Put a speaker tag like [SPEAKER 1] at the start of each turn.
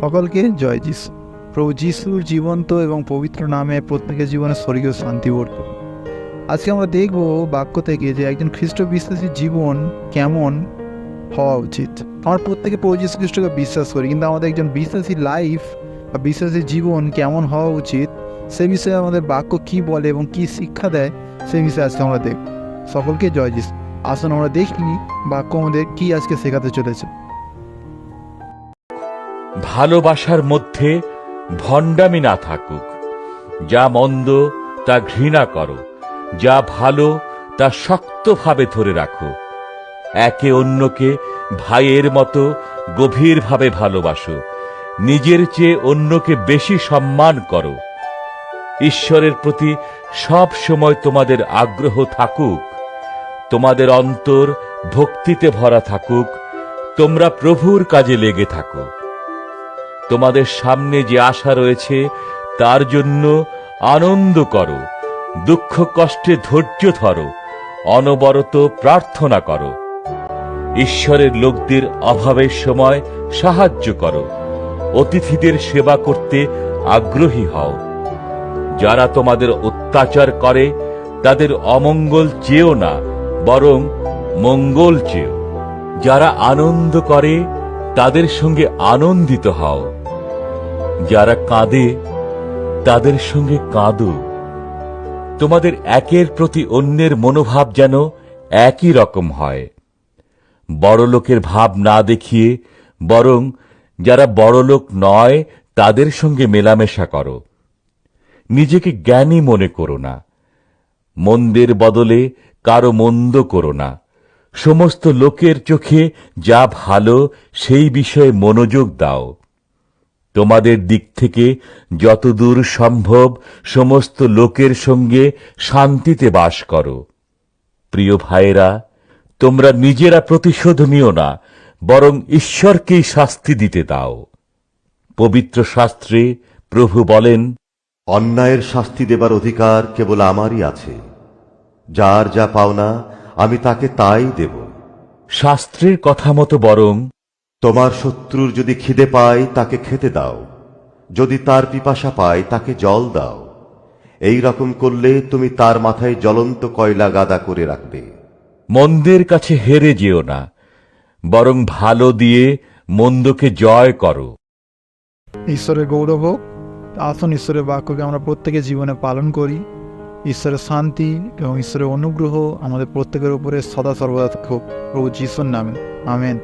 [SPEAKER 1] সকলকে জয় যিশু। প্রভু যিশুর জীবন্ত এবং পবিত্র নামে প্রত্যেকের জীবনে স্বর্গীয় শান্তি বর্ত আজকে আমরা দেখব বাক্য থেকে যে একজন খ্রিস্ট বিশ্বাসী জীবন কেমন হওয়া উচিত। আমরা প্রত্যেকে প্রভু যীশু খ্রিস্টকে বিশ্বাস করি, কিন্তু আমাদের একজন বিশ্বাসী লাইফ বা বিশ্বাসী জীবন কেমন হওয়া উচিত, সে বিষয়ে আমাদের বাক্য কি বলে এবং কি শিক্ষা দেয় সেই বিষয়ে আজকে আমরা দেখব। সকলকে জয় যিশু। আসুন আমরা দেখি বাক্য আমাদের কি আজকে শেখাতে চলেছে।
[SPEAKER 2] ভালোবাসার মধ্যে ভণ্ডামি না থাকুক। যা মন্দ, তা ঘৃণা করো। যা ভালো, তা শক্তভাবে ধরে রাখো। একে অন্যকে ভাইয়ের মতো গভীরভাবে ভালোবাসো। নিজের চেয়ে অন্যকে বেশি সম্মান করো। ঈশ্বরের প্রতি সব সময় তোমাদের আগ্রহ থাকুক। তোমাদের অন্তর ভক্তিতে ভরা থাকুক। তোমরা প্রভুর কাজে লেগে থাকো। তোমাদের সামনে যে আশা রয়েছে, তার জন্য আনন্দ করো, দুঃখ কষ্টে ধৈর্য ধরো, অনবরত প্রার্থনা করো। ঈশ্বরের লোকদের অভাবের সময় সাহায্য করো, অতিথিদের সেবা করতে আগ্রহী হও। যারা তোমাদের অত্যাচার করে, তাদের অমঙ্গল চেয়েও না, বরং মঙ্গল চেয়েও। যারা আনন্দ করে, তাদের সঙ্গে আনন্দিত হও। যারা কাঁদে, তাদের সঙ্গে কাঁদো। তোমাদের একের প্রতি অন্যের মনোভাব যেন একই রকম হয়। বড়লোকের ভাব না দেখিয়ে, বরং যারা বড়লোক নয়, তাদের সঙ্গে মেলামেশা করো। নিজেকে জ্ঞানী মনে করো না। মন্দের বদলে কারও মন্দ করো না। সমস্ত লোকের চোখে যা ভালো, সেই বিষয়ে মনোযোগ দাও। তোমাদের দিক থেকে যতদূর সম্ভব সমস্ত লোকের সঙ্গে শান্তিতে বাস করো। প্রিয় ভাইয়েরা তোমরা নিজেরা প্রতিশোধ নিও না বরং ঈশ্বরকেই শাস্তি দিতে দাও। পবিত্র শাস্ত্রে প্রভু বলেন
[SPEAKER 3] অন্যায়ের শাস্তি দেবার অধিকার কেবল আমারই আছে। যার যা পাওনা আমি তাকে তাই দেব।
[SPEAKER 2] শাস্ত্রের কথা মতো বরং
[SPEAKER 3] তোমার শত্রুর যদি খিদে পায় তাকে খেতে দাও। যদি তার পিপাসা পায় তাকে জল দাও। এই রকম করলে তুমি তার মাথায় জ্বলন্ত কয়লা গাদা করে রাখবে।
[SPEAKER 2] মন্দের কাছে হেরে যেও না বরং ভালো দিয়ে মন্দকে জয় করো।
[SPEAKER 1] ঈশ্বরের গৌরব হোক আসুন ঈশ্বরের বাক্যকে আমরা প্রত্যেকের জীবনে পালন করি। ঈশ্বরের শান্তি এবং ঈশ্বরের অনুগ্রহ আমাদের প্রত্যেকের উপরে সদা সর্বদা থাকুক। প্রভু যিশুর নামে আমেন।